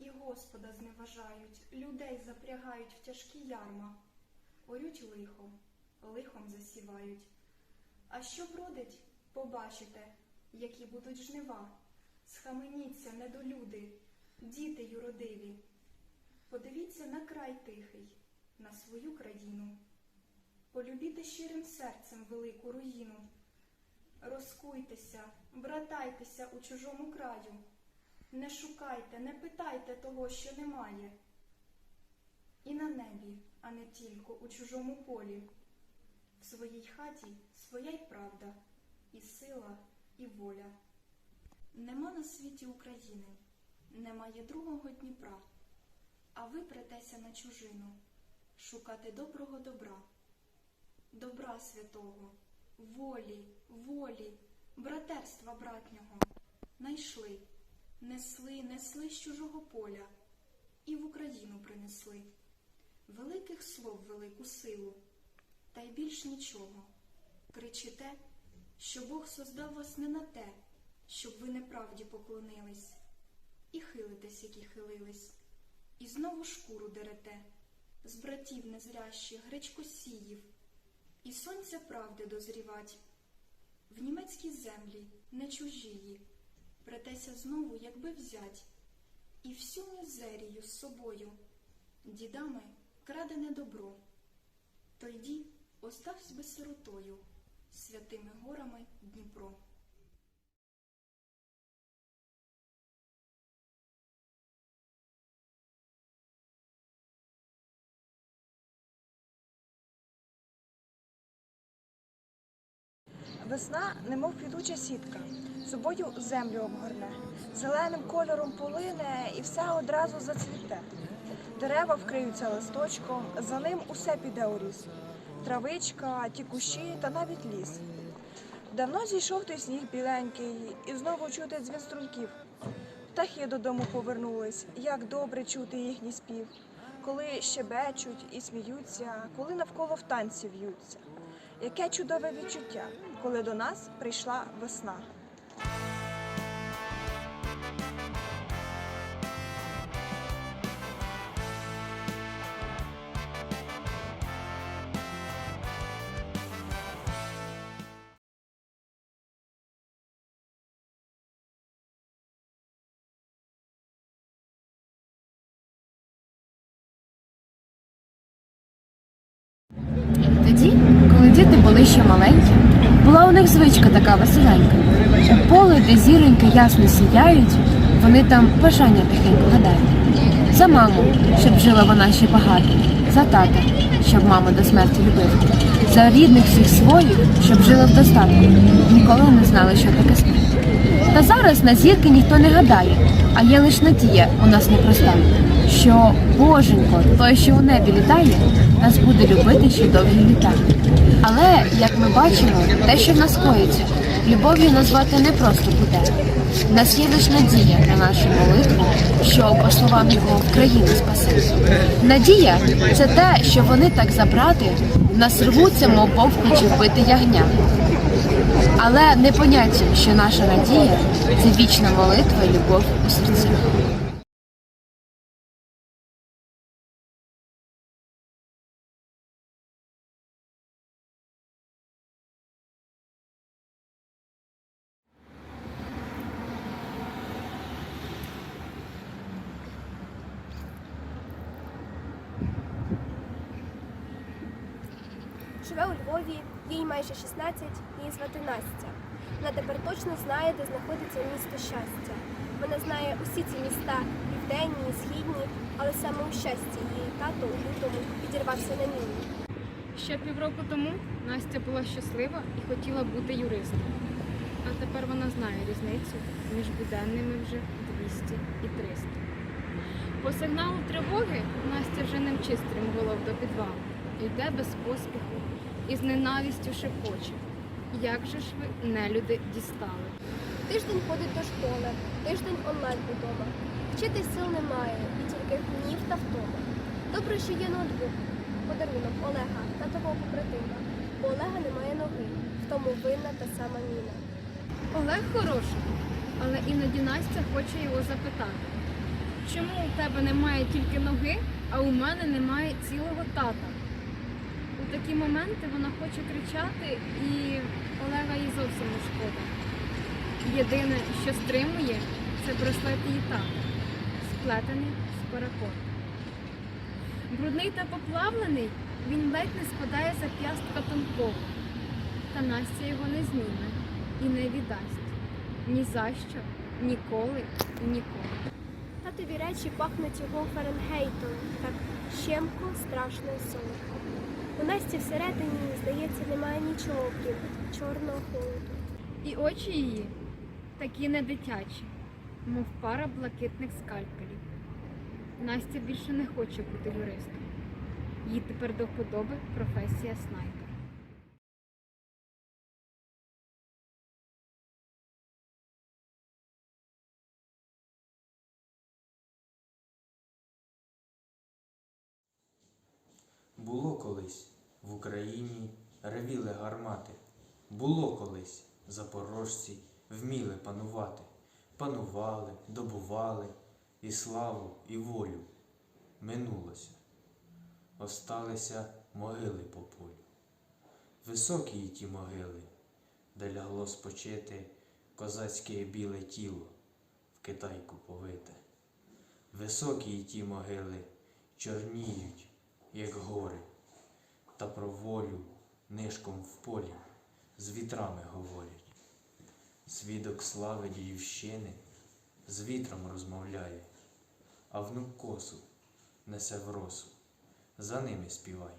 І Господа зневажають, людей запрягають в тяжкі ярма, орють лихом, лихом засівають. А що бродить, побачите, які будуть жнива. Схаменіться, недолюди, діти юродиві. Подивіться на край тихий, на свою країну. Полюбіте щирим серцем велику руїну. Розкуйтеся, братайтеся у чужому краю. Не шукайте, не питайте того, що немає. І на небі, а не тільки у чужому полі. В своїй хаті своя й правда, і сила, і воля. Нема на світі України, немає другого Дніпра, а ви претеся на чужину, шукати доброго добра, добра святого, волі, волі, братерства братнього, найшли, несли, несли з чужого поля і в Україну принесли. Великих слов велику силу, та й більш нічого. Кричите, що Бог создав вас не на те, щоб ви неправді поклонились, і хилитесь, які хилились, і знову шкуру дерете, з братів незрящих, гречкосіїв, і сонця правди дозрівать. В німецькій землі, не чужії, претеся знову, якби взять, і всю мізерію з собою, дідами крадене добро. То йді, оставсь би сиротою, святими горами Дніпро. Весна, немов підуча сітка, собою землю обгорне, зеленим кольором полине і все одразу зацвіте. Дерева вкриються листочком, за ним усе піде у ріс. Травичка, ті кущі та навіть ліс. Давно зійшов той сніг біленький, і знову чути дзвін струнків. Птахи додому повернулись, як добре чути їхній спів, коли щебечуть і сміються, коли навколо в танці в'ються. Яке чудове відчуття, коли до нас прийшла весна. Коли діти були ще маленькі, була у них звичка така веселенька. У поле, де зіроньки ясно сіяють, вони там бажання тихенько гадають. За маму, щоб жила вона ще багато, за тата, щоб маму до смерті любив, за рідних всіх своїх, щоб жили в достатку, ніколи не знали, що таке смерть. Та зараз на зірки ніхто не гадає, а є лиш надія у нас непроста, що Боженько, той, що у небі літає, нас буде любити ще довгі літа. Але, як ми бачимо, те, що в нас коїться, любов'ю назвати не просто буде. В нас є лиш надія на нашу молитву, що, по словам його, країну спасе. Надія це те, що вони так забрати, в нас рвуться, мов вовки чи вбити ягня. Але не поняття, що наша надія це вічна молитва і любов у серцях. Живе у Львові, їй майже 16, її звати Настя. Вона тепер точно знає, де знаходиться місто щастя. Вона знає усі ці міста південні, і східні, але саме у щасті її тато у лютому підірвався на міні. Ще півроку тому Настя була щаслива і хотіла бути юристом. А тепер вона знає різницю між буденними вже 200 і 300. По сигналу тривоги Настя вже не мчить стрімголов до підвалу. Йде без поспіху і з ненавістю шепоче. Як же ж ви, нелюди, дістали? Тиждень ходить до школи, тиждень онлайн удома. Вчити сил немає, і тільки гнів та втома. Добре, що є ноутбук, подарунок Олега та того побратима. У Олега немає ноги, в тому винна та сама Ніна. Олег хороший, але іноді Настя хоче його запитати. Чому у тебе немає тільки ноги, а у мене немає цілого тата? Такі моменти вона хоче кричати, і Олега їй зовсім не шкода. Єдине, що стримує, це браслет її тата, сплетений з паракорду. Брудний та поплавлений, він ледь не спадає за п'ястка тонкого. Та Настя його не зніме і не віддасть. Ні за що, ніколи і ніколи. Татові речі пахнуть його Фаренгейтом, так щемко, страшно і солодко. У Насті всередині, здається, немає нічого, крім чорного холоду. І очі її такі не дитячі, мов пара блакитних скальпелів. Настя більше не хоче бути юристом. Їй тепер до вподоби професія снайпер. Було колись в Україні ревіли гармати. Було колись запорожці вміли панувати. Панували, добували і славу, і волю. Минулося. Осталися могили по полю. Високі й ті могили, де лягло спочити козацьке біле тіло в китайку повите. Високі й ті могили чорніють, як гори, та про волю нишком в полі з вітрами говорять. Свідок слави діївщини з вітром розмовляє, а внук косу несе в росу, за ними співай.